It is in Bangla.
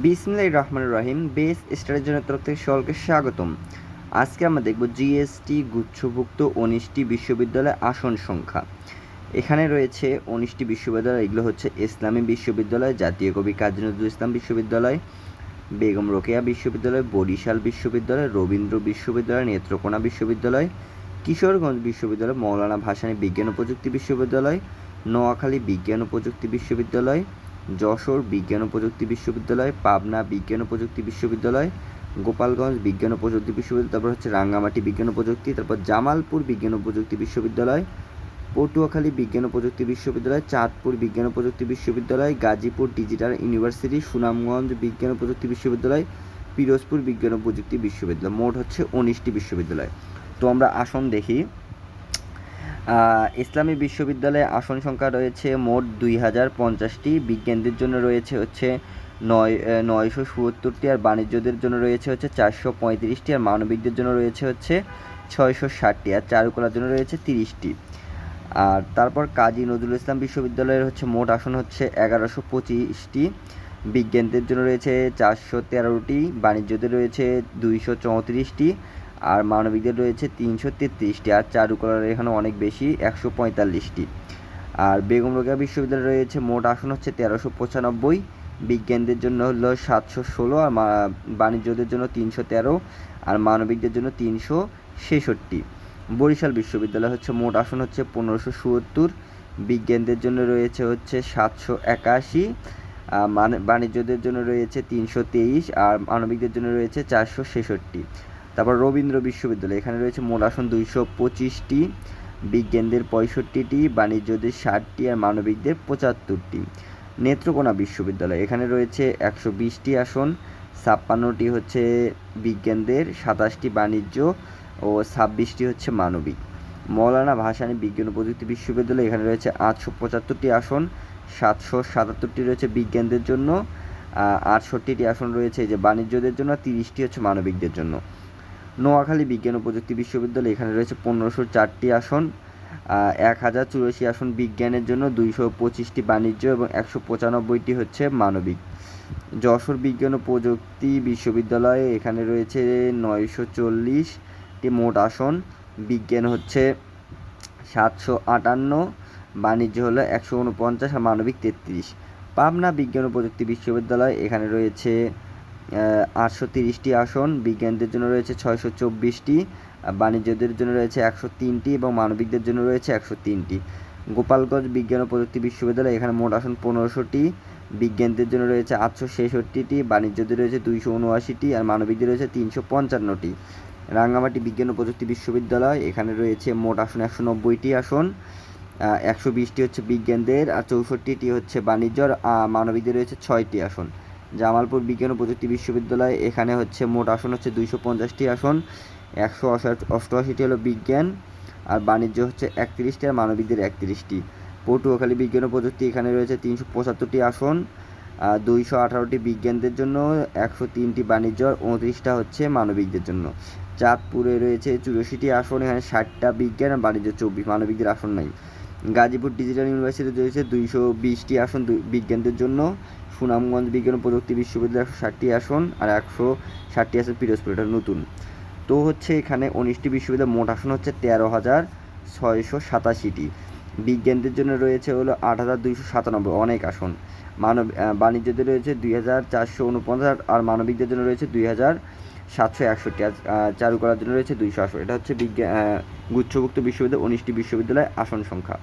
বিসমিল্লাহ রহমান রহিম, বেস স্টারের জন্য তরফ থেকে সকলকে স্বাগতম। আজকে আমরা দেখব জিএসটি গুচ্ছভুক্ত উনিশটি বিশ্ববিদ্যালয় আসন সংখ্যা। এখানে রয়েছে উনিশটি বিশ্ববিদ্যালয়, এগুলো হচ্ছে ইসলামী বিশ্ববিদ্যালয়, জাতীয় কবি কাজী নজরুল ইসলাম বিশ্ববিদ্যালয়, বেগম রোকেয়া বিশ্ববিদ্যালয়, বরিশাল বিশ্ববিদ্যালয়, রবীন্দ্র বিশ্ববিদ্যালয়, নেত্রকোনা বিশ্ববিদ্যালয়, কিশোরগঞ্জ বিশ্ববিদ্যালয়, মৌলানা ভাসানী বিজ্ঞান ও প্রযুক্তি বিশ্ববিদ্যালয়, নোয়াখালী বিজ্ঞান ও প্রযুক্তি বিশ্ববিদ্যালয় যশোর বিজ্ঞান ও প্রযুক্তি বিশ্ববিদ্যালয়, পাবনা বিজ্ঞান ও প্রযুক্তি বিশ্ববিদ্যালয়, গোপালগঞ্জ বিজ্ঞান ও প্রযুক্তি বিশ্ববিদ্যালয়, তারপর হচ্ছে রাঙ্গামাটি বিজ্ঞান ও প্রযুক্তি, তারপর জামালপুর বিজ্ঞান ও প্রযুক্তি বিশ্ববিদ্যালয়, পটুয়াখালী বিজ্ঞান ও প্রযুক্তি বিশ্ববিদ্যালয়, চাঁদপুর বিজ্ঞান ও প্রযুক্তি বিশ্ববিদ্যালয়, গাজীপুর ডিজিটাল ইউনিভার্সিটি, সুনামগঞ্জ বিজ্ঞান ও প্রযুক্তি বিশ্ববিদ্যালয়, পিরোজপুর বিজ্ঞান ও প্রযুক্তি বিশ্ববিদ্যালয়। মোট হচ্ছে উনিশটি বিশ্ববিদ্যালয়। তো আমরা আসন দেখি। ইসলামী বিশ্ববিদ্যালয়ে আসন সংখ্যা রয়েছে মোট দুই হাজার পঞ্চাশটি। বিজ্ঞানদের জন্য রয়েছে হচ্ছে নয় নয়শো চুয়াত্তরটি আর বাণিজ্যদের জন্য রয়েছে হচ্ছে চারশো পঁয়ত্রিশটি আর মানবিকদের জন্য রয়েছে হচ্ছে ছয়শো ষাটটি আর চারুকলার জন্য রয়েছে তিরিশটি। আর তারপর কাজী নজরুল ইসলাম বিশ্ববিদ্যালয়ের হচ্ছে মোট আসন হচ্ছে এগারোশো পঁচিশটি। বিজ্ঞানদের জন্য রয়েছে চারশো তেরোটি। বাণিজ্যদের রয়েছে দুইশো চৌত্রিশটি। আর মানবিকদের রয়েছে তিনশো তেত্রিশটি আর চারুকলার এখানে অনেক বেশি, একশো পঁয়তাল্লিশটি। আর বেগম রোকেয়া বিশ্ববিদ্যালয়ে রয়েছে মোট আসন হচ্ছে তেরোশো পঁচানব্বই, বিজ্ঞানদের জন্য হলো সাতশো ষোলো আর বাণিজ্যদের জন্য তিনশো তেরো আর মানবিকদের জন্য তিনশো ছেষট্টি। বরিশাল বিশ্ববিদ্যালয় হচ্ছে মোট আসন হচ্ছে পনেরোশো চুয়াত্তর বিজ্ঞানদের জন্য রয়েছে হচ্ছে সাতশো একাশি মানে বাণিজ্যদের জন্য রয়েছে তিনশো তেইশ, আর মানবিকদের জন্য রয়েছে চারশো ছেষট্টি। তারপর রবীন্দ্র বিশ্ববিদ্যালয়। এখানে রয়েছে মোট আসন দুইশো পঁচিশটি, বিজ্ঞানদের পঁয়ষট্টিটি, বাণিজ্যদের ষাটটি আর মানবিকদের পঁচাত্তরটি। নেত্রকোনা বিশ্ববিদ্যালয়, এখানে রয়েছে একশো বিশটি আসন, ছাপ্পান্নটি হচ্ছে বিজ্ঞানদের, সাতাশটি বাণিজ্য ও ছাব্বিশটি হচ্ছে মানবিক। মৌলানা ভাসানী বিজ্ঞান ও প্রযুক্তি বিশ্ববিদ্যালয়, এখানে রয়েছে আটশো পঁচাত্তরটি আসন, সাতশো সাতাত্তরটি রয়েছে বিজ্ঞানদের জন্য আটষট্টিটি আসন রয়েছে যে বাণিজ্যদের জন্য, তিরিশটি হচ্ছে মানবিকদের জন্য। নোয়াখালী বিজ্ঞান ও প্রযুক্তি বিশ্ববিদ্যালয়, এখানে রয়েছে পনেরোশো চারটি আসন এক হাজার চুরাশি আসন বিজ্ঞানের জন্য, দুইশো পঁচিশটি বাণিজ্য এবং একশো পঁচানব্বইটি হচ্ছে মানবিক। যশোর বিজ্ঞান ও প্রযুক্তি বিশ্ববিদ্যালয়ে এখানে রয়েছে নয়শো চল্লিশটি মোট আসন, বিজ্ঞান হচ্ছে সাতশো আটান্ন, বাণিজ্য হলো একশো উনপঞ্চাশ আর মানবিক তেত্রিশ। পাবনা বিজ্ঞান ও প্রযুক্তি বিশ্ববিদ্যালয়, এখানে রয়েছে আটশো তিরিশটি আসন, বিজ্ঞানদের জন্য রয়েছে ছয়শো চব্বিশটি বাণিজ্যদের জন্য রয়েছে একশো তিনটি এবং মানবিকদের জন্য রয়েছে একশো তিনটি। গোপালগঞ্জ বিজ্ঞান ও প্রযুক্তি বিশ্ববিদ্যালয় এখানে মোট আসন পনেরোশোটি, বিজ্ঞানদের জন্য রয়েছে আটশো ছেষট্টিটি, বাণিজ্যদের রয়েছে দুইশো উনআশিটি, আর মানবিকদের রয়েছে তিনশো পঞ্চান্নটি। রাঙ্গামাটি বিজ্ঞান ও প্রযুক্তি বিশ্ববিদ্যালয়, এখানে রয়েছে মোট আসন একশো নব্বইটি আসন একশো বিশটি হচ্ছে বিজ্ঞানদের, আর চৌষট্টিটি হচ্ছে বাণিজ্য, আর মানবিকদের রয়েছে ছয়টি আসন। জামালপুর বিজ্ঞান ও প্রযুক্তি বিশ্ববিদ্যালয়। এখানে হচ্ছে মোট আসন হচ্ছে দুইশো পঞ্চাশটি আসন, একশো অষ্টআশিটি হলো বিজ্ঞান, আর বাণিজ্য হচ্ছে একত্রিশটি, আর মানবিকদের একত্রিশটি। পটুয়াখালী বিজ্ঞান ও প্রযুক্তি এখানে রয়েছে তিনশো পঁচাত্তরটি আসন দুইশো আঠারোটি বিজ্ঞানদের জন্য একশো তিনটি বাণিজ্য, আর উনত্রিশটা হচ্ছে মানবিকদের জন্য। চাঁদপুরে রয়েছে চুরাশিটি আসন, এখানে ষাটটা বিজ্ঞান আর বাণিজ্য চব্বিশ মানবিকদের আসন নাই। গাজীপুর ডিজিটাল ইউনিভার্সিটিতে রয়েছে দুইশো বিশটি আসন বিজ্ঞানদের জন্য সুনামগঞ্জ বিজ্ঞান ও প্রযুক্তি বিশ্ববিদ্যালয় একশো ষাটটি আসন আর একশো ষাটটি আসন পিরোজপুর এটা নতুন। তো হচ্ছে এখানে উনিশটি বিশ্ববিদ্যালয় মোট আসন হচ্ছে তেরো হাজার ছয়শো সাতাশিটি। বিজ্ঞানদের জন্য রয়েছে হলো আট হাজার দুইশো সাতানব্বই অনেক আসন। মানব বাণিজ্যদের রয়েছে দুই হাজার চারশো উনপঞ্চাশ আর মানবিকদের জন্য রয়েছে দুই হাজার সাতশো একষট্টি। আর আহ, চারুকলার জন্য রয়েছে দুইশো আসন এটা হচ্ছে বিজ্ঞান গুচ্ছভুক্ত বিশ্ববিদ্যালয় উনিশটি বিশ্ববিদ্যালয় আসন সংখ্যা।